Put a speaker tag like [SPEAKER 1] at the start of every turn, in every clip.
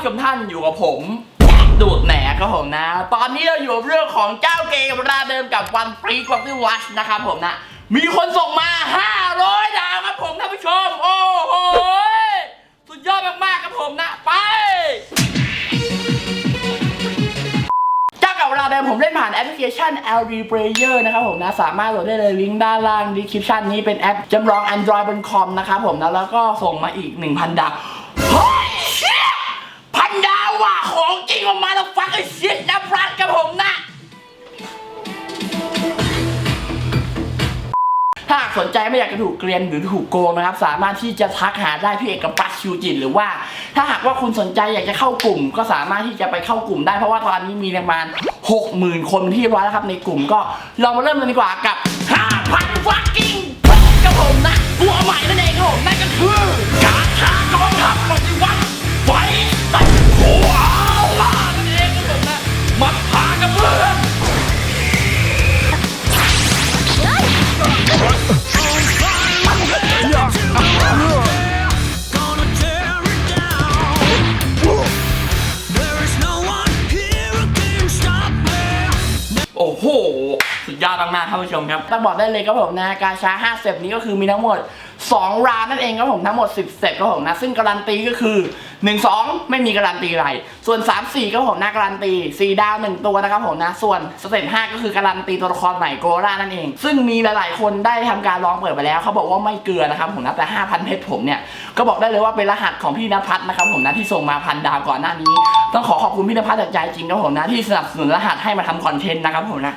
[SPEAKER 1] ผู้ชมท่านอยู่กับผมดูดแหนครับผมนะ ตอนนี้เราอยู่กับเรื่องของเจ้าเกมราเดิมกับวันฟรีกวันที่วัชนะครับผมนะ มีคนส่งมา 500 ดาวครับผมท่านผู้ชม โอ้โห สุดยอดมากๆครับผมนะ ไป เจ้ากับเราเดิมผมเล่นผ่านแอปพลิเคชัน LD Player นะครับผมนะ สามารถโหลดได้เลยลิงก์ด้านล่างดีคริปชันนี้เป็นแอปจำลอง Android บนคอมนะครับผมนะ แล้วก็ส่งมาอีก 1,000 ดาวเฮ้ยเชี่ยพันดาวว่ะของจริงออกมาแล้วฟังไอ้เชี่ยนะพรัดครับผมนะ ถ้าหากสนใจไม่อยากจะถูกเกลียนหรือถูกโกงนะครับ สามารถที่จะทักหาได้พี่เอกปัสชิวจิตหรือว่า ถ้าหากว่าคุณสนใจอยากจะเข้ากลุ่ม ก็สามารถที่จะไปเข้ากลุ่มได้เพราะว่าตอนนี้มีประมาณ60,000 คนเป็นที่ร้อยแล้วครับในกลุ่มก็เรามาเริ่มกันดีกว่ากับ5,000 fucking กับผมนะตัวใหม่นั่นเองครับผมนั่นก็คือการทากองทัพปฏิวัติไฟ โอ้โห สุดยอดมากๆท่านผู้ชมครับ ต้องบอกได้เลยครับผมนะการช้า5เซตนี้ก็คือมีทั้งหมด 2 ราวนั่นเองครับผมทั้งหมด 10เซตครับผมนะซึ่งการันตีก็คือ 1 2 ไม่มีการันตีอะไร ส่วน 3 4ก็ผมนะการันตี 4 ดาว 1 ตัวนะครับผมนะส่วนสเต็ป5ก็คือการันตีตัวละครใหม่โกรานั่นเอง ซึ่งมีหลายๆ คนได้ทำการลองเปิดไปแล้วเขาบอกว่าไม่เกลือนะครับผมนะแต่ 5,000เพชรผมเนี่ยก็บอกได้เลยว่าเป็นรหัสของพี่นภัสนะครับผมนะที่ส่งมาพันดาวก่อนหน้านี้ ต้องขอขอบคุณพี่นภัสจากใจจริงครับผมนะที่สนับสนุนรหัสให้มาทำคอนเทนต์นะครับผมนะ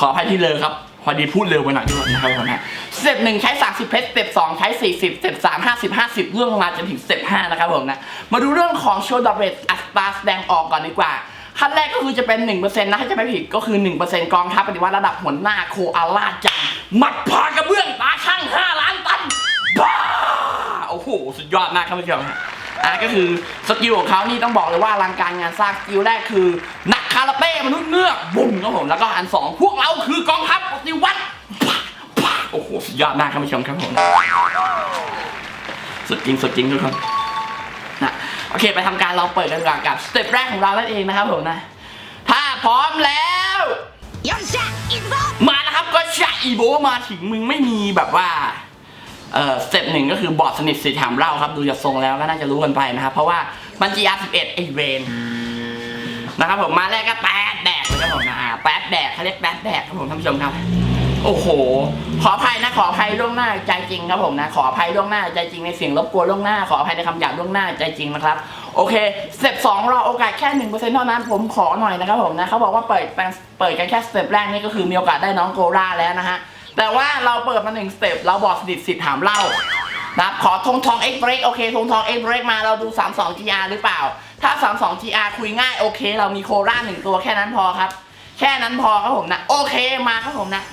[SPEAKER 1] ขออภัยที่เลยครับ พอดีพูดเร็วไปหน่อยทุกคนนะครับผมนะสเต็ปหนึ่งใช้30เพชรสเต็ปสองใช้ 40สเต็ปสามห้าสิบห้าสิบเรื่องลงมาจนถึงสเต็ปห้านะครับผมนะ มาดูเรื่องของโชว์ดอเรตอัตราแสดงออกก่อนดีกว่าขั้นแรกก็คือจะเป็น 1%นะถ้าจะไม่ผิดก็คือ 1%กองทัพปฏิวัติระดับหัวหน้าโคอาล่าจังหมัดพากระเบื้องตาช่าง5ล้านตันบ้าโอ้โห สุดยอดมากครับผู้ชมอะก็คือสกิลของเขานี่ต้องบอกเลยว่าอลังการงานสร้างสกิลแรกคือนัการาเต้มนุษย์เงือกบุ้มครับผมแล้วก็อันสองพวกเราคือกองทัพปฏิวัติโอ้โหสุดยอดมากครับผู้ชมครับผมสุดจริงสุดจริงทุกคนนะโอเค ไปทำการลองเปิดกันก่อนกับสเต็ปแรกของเรานั่นเองนะครับผมนะ ถ้าพร้อมแล้ว
[SPEAKER 2] ยอนชะอี
[SPEAKER 1] มานะครับก็ชาอีโบมาถึงมึงไม่มีแบบว่าเอ่อสเต็ปหนึ่งก็คือบอดสนิทสีถามเราครับ ดูจากทรงแล้วก็น่าจะรู้กันไปนะครับ เพราะว่ามันจีอาร์สิบเอ็ดไอเวน นะครับผมมาแรกก็แป๊ดแดกเลยครับผมนะอ่าแป๊ดแดกเขาเรียกแป๊ดแดกครับผมท่านผู้ชมครับ โอ้โห ขออภัยนะขออภัยล่วงหน้าใจจริงครับผมนะขออภัยล่วงหน้าใจจริงในเสียงรบกวนล่วงหน้า ขออภัยในคำหยาบล่วงหน้าใจจริงนะครับโอเคสเต็ปสองเราโอกาสแค่หนึ่งเปอร์เซ็นต์เท่านั้นผมขอหน่อยนะครับผมนะเขาบอกว่าเปิดเปิดกันแค่สเต็ปแรกนี่ก็คือมีโอกาสได้น้องโกราแล้วนะฮะแต่ว่าเราเปิดมาหนึ่งสเต็ปเราบอกสิทสิทธิ์ถามเล่านะครับขอทงทองเอ็กเบรกโอเคทงทองเอ็กเบรกมาเราดู32 GR หรือเปล่า ถ้า 32 GR คุยง่ายโอเค เรามีโคราชหนึ่งตัวแค่นั้นพอครับ แค่นั้นพอครับผมนะ โอเคมาครับผมนะ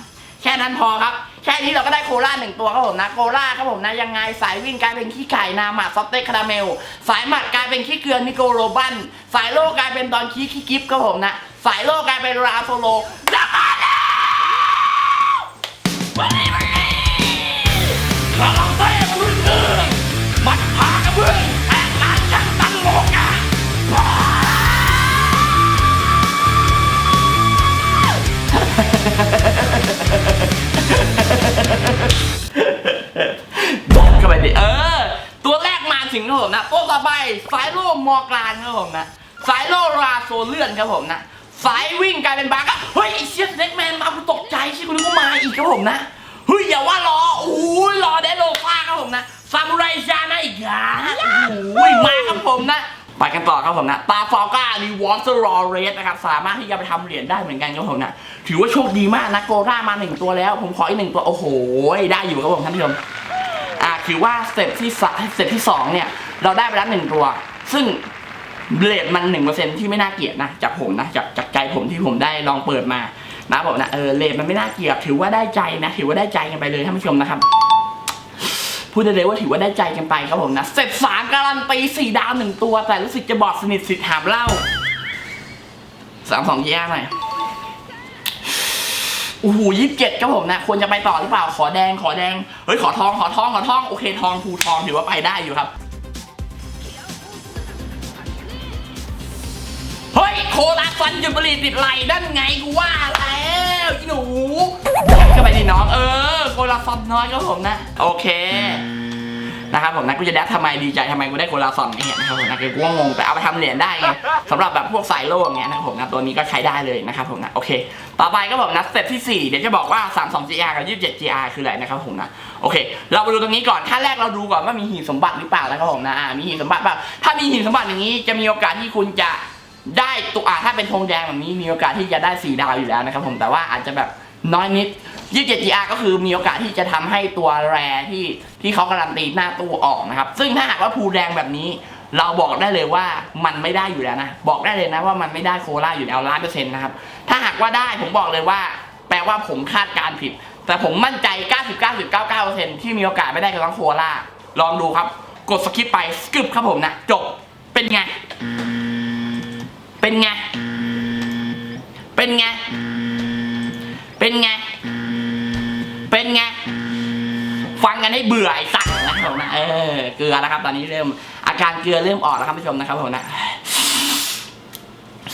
[SPEAKER 1] แค่นั้นพอครับ แค่นี้เราก็ได้โคราหนึ่งตัวครับผมนะโคราครับผมนะยังไงสายวิ่งกลายเป็นขี้ไก่นาหมาซอฟเต้คาราเมล สายหมัดกลายเป็นขี้เกลือนิโกโรบัน สายโลกลายเป็นดอนคีขี้กิฟครับผมนะ สายโลกลายเป็นราโซโลแล้วมาแล้ว ผมนะตัวต่อไปสายโล่มอกลางครับผมนะสายโล่ราโซเลื่อนครับผมนะสายวิ่งกลายเป็นบาร์ก็เฮ้ยไอเชียสเน็กแมนมากูตกใจเชี่ยกูนึกว่ามาอีกครับผมนะเฮ้ยอย่าว่ารอโอ้ยรอได้โลฟ้าครับผมนะซามูไรชานะอีกอะโอ้ยมาครับผมนะไปกันต่อครับผมนะตาฟอลก้ารีวอร์สรอเรสนะครับสามารถที่จะไปทำเหรียญได้เหมือนกันครับผมนะถือว่าโชคดีมากนะโกรามาหนึ่งตัวแล้ว ผมขออีกหนึ่งตัวโอ้โหได้อยู่ครับผมท่านผู้ชมอ่าถือว่าสเต็ปที่สามสเต็ปที่สองเนี่ย เราได้ไปแล้วหนึ่งตัว ซึ่งเรทมันหนึ่งเปอร์เซ็นที่ไม่น่าเกลียดนะจากผมนะจากจากใจผมที่ผมได้ลองเปิดมานะผมนะเออเรทมันไม่น่าเกลียดถือว่าได้ใจนะ ถือว่าได้ใจกันไปเลยท่านผู้ชมนะครับพูดได้เลยว่าถือว่าได้ใจกันไปครับผมนะเสร็จสามการันตีสี่ดาวหนึ่งตัว แต่รู้สึกจะบอดสนิทสิทธิ์หามเล่าสามสองแย่หน่อยโอ้โหยี่สิบเจ็ดครับผมนะควรจะไปต่อหรือเปล่าขอแดงขอแดงเฮ้ยขอทองขอทองขอทองโอเคทองภูทองถือว่าไปได้อยู่ครับ ลาฟันจุดบุหรี่ติดไหลนั่นไงกูว่าแล้วอีหนูเข้าไปดิน้องเออโคลาซอนน้อยครับผมนะ โอเคนะครับผมนะกูจะแดดทำไมดีใจทำไมกูได้โคลาซอนไงนะครับผมนะคือกูก็งงแต่เอาไปทำเหรียญได้ไงสำหรับแบบพวกสายโล่อย่างเงี้ยนะครับผมนะตัวนี้ก็ใช้ได้เลยนะครับผมนะโอเค ต่อไปก็บอกนะสเต็ปที่ 4 เดี๋ยวจะบอกว่า 32 GR กับ 27 GR คืออะไรนะครับผมนะโอเค เรามาดูตรงนี้ก่อนขั้นแรกเราดูก่อนว่ามีหีบสมบัติหรือเปล่านะครับผมนะอ่ามีหีบสมบัติเปล่าถ้ามีหีบสมบัติอย่างนี้จะมีโอกาสที่คุณจะ ได้ตัวอ่าถ้าเป็นธงแดงแบบนี้มีโอกาสที่จะได้สีดาวอยู่แล้วนะครับผมแต่ว่าอาจจะแบบน้อยนิด27 GR ก็คือมีโอกาสที่จะทำให้ตัวแรที่ที่เขาการันตีหน้าตู้ออกนะครับ ซึ่งถ้าหากว่าภูแดงแบบนี้ เราบอกได้เลยว่ามันไม่ได้อยู่แล้วนะ บอกได้เลยนะว่ามันไม่ได้โคราอยู่แล้วล้านเปอร์เซ็นต์นะครับ ถ้าหากว่าได้ผมบอกเลยว่า แปลว่าผมคาดการผิด แต่ผมมั่นใจ 99.99%ที่มีโอกาสไม่ได้กับน้องโคราลองดูครับ กดสคิปไปสกิปครับผมนะจบเป็นไง เป็นไง เป็นไง เป็นไง เป็นไง ฟังกันให้เบื่อไอ้สัตว์นะครับผมนะเออ เกลือแล้วครับ ตอนนี้เริ่ม อาการเกลือเริ่มออกแล้วครับผู้ชมนะครับผมนะ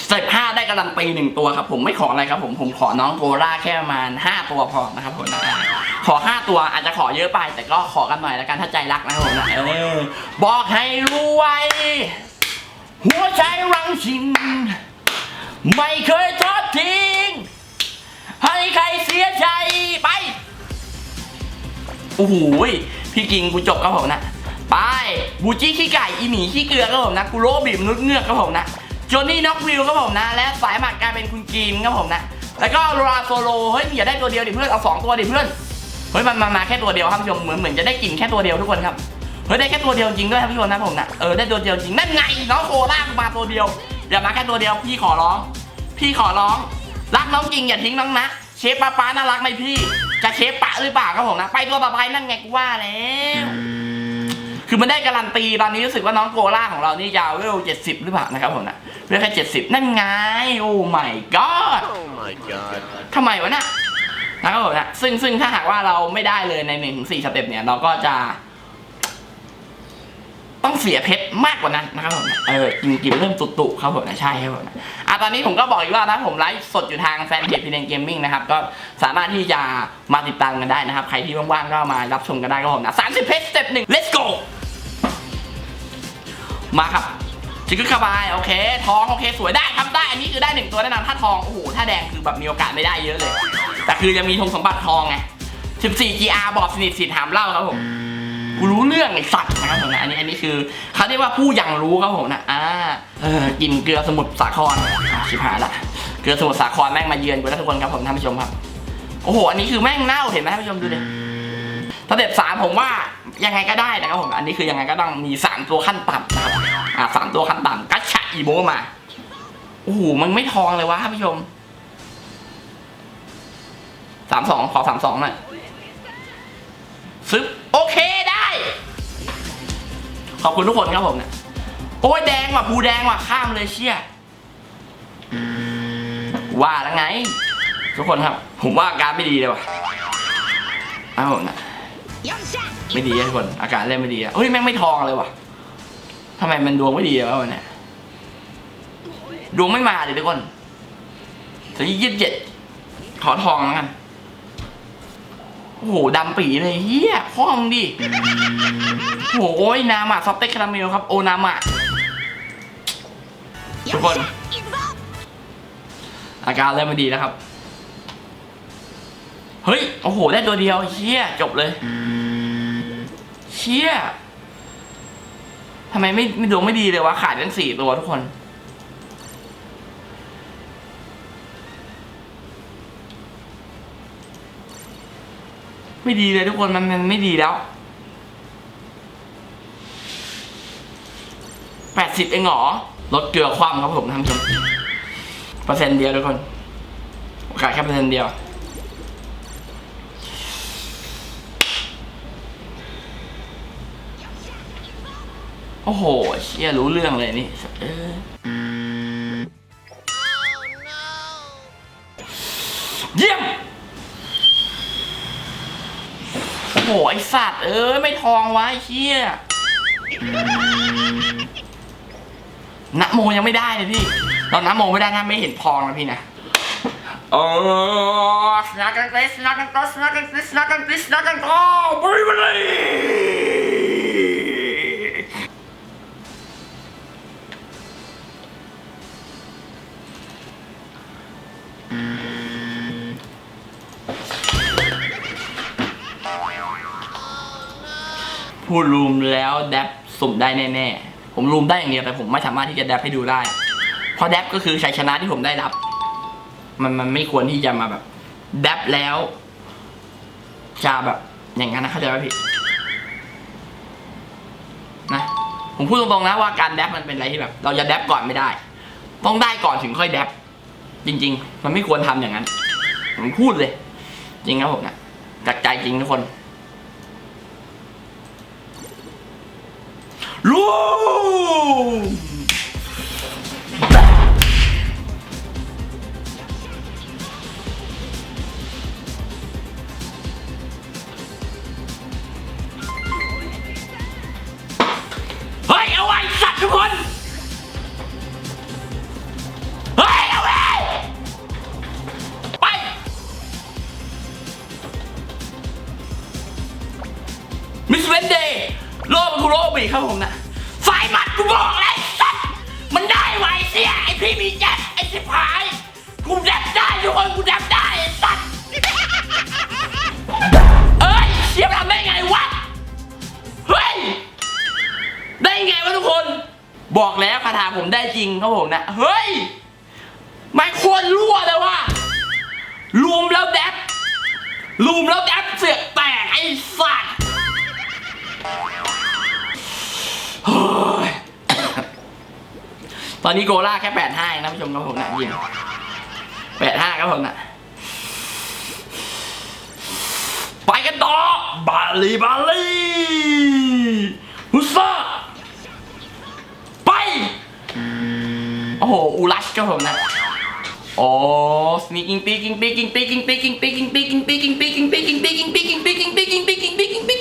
[SPEAKER 1] สเต็ปห้าได้การันตีหนึ่งตัวครับผมไม่ขออะไรครับผมผมขอน้องโกล่าแค่ประมาณห้าตัวพอนะครับผมนะขอห้าตัวอาจจะขอเยอะไป แต่ก็ขอกันหน่อยแล้วกันถ้าใจรักนะครับผมนะเออบอกให้รู้ไว้ หัวใจรังชินไม่เคยทอดทิ้ง ให้ใครเสียใจไป โอ้โหพี่กิงกูจบครับผมนะ ไป บูจี้ขี้ไก่ อีหมีขี้เกลือครับผมนะ กูโรบีมนุษย์เงือกครับผมนะโจนี่น็อกวิวครับผมนะ และสายหมัดกลายเป็นคุณกินครับผมนะ แล้วก็โรราโซโล เฮ้ยอย่าได้ตัวเดียวดิเพื่อน เอาสองตัวดิเพื่อน เฮ้ยมันมามาแค่ตัวเดียวครับผู้ชม เหมือนเหมือนจะได้กินแค่ตัวเดียวทุกคนครับ เฮ้ยได้แค่ตัวเดียวจริงด้วยครับผู้ชมนะผมนะเออได้ตัวเดียวจริงนั่นไงน้องโคล่ามาตัวเดียวอย่ามาแค่ตัวเดียวพี่ขอร้อง พี่ขอร้องรักน้องจริงอย่าทิ้งน้องนะเชฟป้าป้าน่ารักไหมพี่ จะเชฟปะหรือเปล่าครับผมนะ ไปตัวต่อไปนั่นไงกูว่าแล้วคือมันได้การันตีตอนนี้รู้สึกว่าน้องโกล่าของเรานี่จะเวลเจ็ดสิบหรือเปล่านะครับผมนะเวลแค่เจ็ดสิบนั่นไงโอ้ my god
[SPEAKER 3] Oh my god.
[SPEAKER 1] ทำไมวะน่ะนะครับผมนะซึ่งซึ่งถ้าหากว่าเราไม่ได้เลยในหนึ่งถึงสี่สเต็ปเนี่ยเราก็จะ ต้องเสียเพชรมากกว่านั้นนะครับผมเออกินกินเริ่มตุตุครับผมนะใช่ครับผมนะอะตอนนี้ผมก็บอกอีกว่านะผมไลฟ์สดอยู่ทางแฟนเพจพีเนเกมมิ่งนะครับก็สามารถที่จะมาติดตามกันได้นะครับ ใครที่ว่างๆก็มารับชมกันได้ครับผมนะสามสิบเพชรสเต็ปหนึ่ง let's go มาครับจิกกึกคาบายโอเค ทองโอเคสวยได้ทำได้อันนี้คือได้หนึ่งตัวแน่นอนถ้าทองโอ้โหถ้าแดงคือแบบมีโอกาสไม่ได้เยอะเลย แต่คือยังมีธงสมบัติทองไง14 GR บอบสนิทสิทธิ์ถามเล่าครับผม กูรู้เรื่องไอ้สัตว์นะครับผมนะอันนี้อันนี้คือเขาเรียกว่าผู้ยังรู้ครับผมนะอ่าเออกินเกลือสมุทรสาครอะชิบหายละเกลือสมุทรสาครแม่งมาเยือนกูแล้วทุกคนครับผมท่านผู้ชมครับโอ้โหอันนี้คือแม่งเน่าเห็นไหมท่านผู้ชมดูดิสเต็ปสามผมว่ายังไงก็ได้นะครับผมอันนี้คือยังไงก็ต้องมีสามตัวขั้นต่ำนะครับอ่าสามตัวขั้นต่ำกัชชะอีโบมาโอ้โหมันไม่ทองเลยวะท่านผู้ชมสามสองขอสามสองหน่อยซึบโอเคได้ ขอบคุณทุกคนครับผมเนี่ยโอ้ยแดงว่ะภูแดงว่ะข้ามเลยเชี่ยว่าแล้วไง ทุกคนครับ ผมว่าอาการไม่ดีเลยว่ะอ้าวนะไม่ดีทุกคนอาการเล่นไม่ดีอะเฮ้ยแม่งไม่ทองเลยว่ะทำไมมันดวงไม่ดีวะวันนี้ดวงไม่มาเลยทุกคนถึงยี่สิบเจ็ดขอทองแล้วกันโอ้โหดำปีเลยเฮียพ่อมึงดิ โอ้ยน้ำอะซอฟต์เต็กคาราเมลครับ โอน้ำอะทุกคน อาการเริ่มไม่ดีแล้วครับ เฮ้ย โอ้โห ได้ตัวเดียวเชี่ยจบเลยเชี่ยทำไมไม่ไม่ดวงไม่ดีเลยวะ ขาดทั้งสี่ตัวทุกคนไม่ดีเลยทุกคนมันมันไม่ดีแล้ว สิบเองเหรอลดเกลือความครับผมท่านผู้ชมเปอร์เซ็นต์เดียวทุกคนโอกาสแค่เปอร์เซ็นต์เดียวโอ้โหเชี่ยรู้เรื่องเลยนี่เออเยี่ยม โอ้โห ไอสัตว์ เอ้ย ไม่ทองวะไอ้เชี่ย นะโมยังไม่ได้เลยพี่ตอนน้ำโมไม่ได้นะไม่เห็นพองนะพี่นะโอ้สนักกันเตสนักกันโตสนักกันเตสนักกันเตสนักกันโตบริบารีพูดรูมแล้วแดบสุ่มได้แน่ ๆ ผมรูมได้อย่างเดียวแต่ผมไม่สามารถที่จะแดบให้ดูได้ เพราะแดบก็คือชัยชนะที่ผมได้รับ มันมันไม่ควรที่จะมาแบบแดบแล้ว จะแบบอย่างนั้นนะเข้าใจไหมพี่นะผมพูดตรงๆนะว่าการแดบมันเป็นอะไรที่แบบ เราจะแดบก่อนไม่ได้ ต้องได้ก่อนถึงค่อยแดบจริง ๆ มันไม่ควรทำอย่างนั้นผมพูดเลย จริงครับผมนะจากใจจริงทุกคนลูม เฮ้ย เอาไว้สัตว์ทุกคน เฮ้ย เอาไว้ไป มิสเวนเดย์โลมันกูโลบีครับผมนะ ไฟหมัดกูบอกเลยสัตว์มันได้ไวเสียไอพี่มีแจ็คไอสิบหาย กูแดบได้ทุกคนกูแดบได้ไอ้สัตว์เอ้ยเชียบทำได้ไงวะ เฮ้ย ได้ไงวะทุกคน บอกแล้วคาถาผมได้จริงครับผมนะ เฮ้ย ไม่ควรรั่วเลยว่ะรวมแล้วแดบรวมแล้วแดบเสือกแตกไอ้สัต ตอนนี้โกล่าแค่แปดห้านะผู้ชมครับผมนะยิงแปดห้าครับผมนะไปกันต่อบาลีบาลีฮุซ่าไป โอ้โหอูรัชครับผมนะโอ้สนีกิ้งปีกิ้งปีกิ้งปีกิ้งปีกิ้งปีกิ้งปีกิ้งปีกิ้งปีกิ้งปีกิ้งปีกิ้งปีกิ้งปีกิ้งปีกิ้งปีกิ้งปีกิ้งปี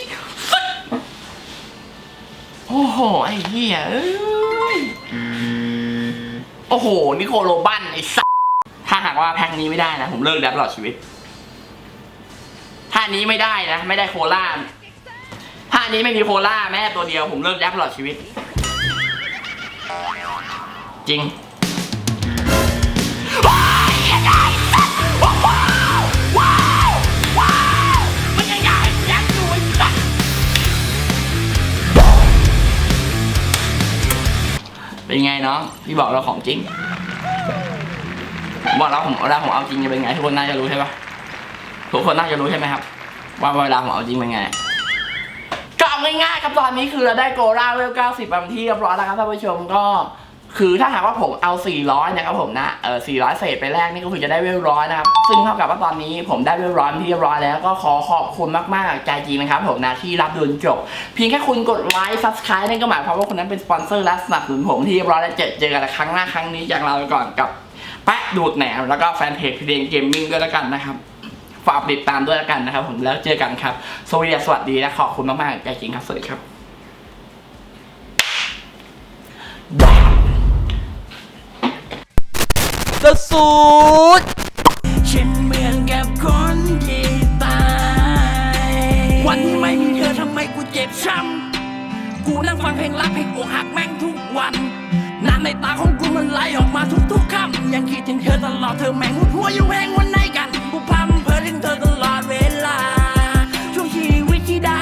[SPEAKER 1] สุดโอ้โหไอ้เหี้ยเอ้ย โอ้โห นิโคโรบันไอ้สัสถ้าหากว่าแพ็คนี้ไม่ได้นะ ผมเลิกแดบตลอดชีวิต ถ้านี้ไม่ได้นะ ไม่ได้โคล่าถ้านี้ไม่มีโคล่าแม่ตัวเดียวผมเลิกแดบตลอดชีวิต จริง เป็นไงน้องพี่บอกเราของจริงผมบอกแล้วผมเวลาผมเอาจริงจะเป็นไงทุกคนน่าจะรู้ใช่ปะทุกคนน่าจะรู้ใช่ไหมครับ ว่าเวลาผมเอาจริงเป็นไงก็เอาง่ายๆครับตอนนี้คือเราได้โกราเวล90เป็นที่เรียบร้อยแล้วครับท่านผู้ชมก็ คือถ้าหากว่าผมเอา 400 นะครับผมนะเออ400 เศษไปแรกนี่ก็คือจะได้เวลร้อยนะครับ ซึ่งเท่ากับว่าตอนนี้ผมได้เวลร้อยที่เรียบร้อยแล้วก็ขอขอบคุณมากๆใจจริงนะครับผมนะที่รับดูจนจบเพียงแค่คุณกดไลค์ subscribe นั่นก็หมายความว่าคนนั้นเป็นสปอนเซอร์และสนับสนุนผมที่เรียบร้อยแล้วเจอเจอกันครั้งหน้าครั้งนี้จากเราไปก่อนกับแปะดูดแหนมแล้วก็แฟนเพจพีเดนเกมมิ่งด้วยแล้วกันนะครับฝากติดตามด้วยแล้วกันนะครับ ผมแล้วเจอกันครับสวัสดีสวัสดีและขอบคุณมากๆใจจริงครับสวัสดีครับ
[SPEAKER 3] สุด
[SPEAKER 1] ฉันเหมือนกับคนที่ตาย วันที่ไม่มีเธอทำไมกูเจ็บช้ำ กูนั่งฟังเพลงรักเพลงอกหักแม่งทุกวันน้ำในตาของกูมันไหลออกมาทุกๆคำยังคิดถึงเธอตลอดเธอแม่งหัวอยู่แหงวันไหนกัน กูพำเพอถึงเธอต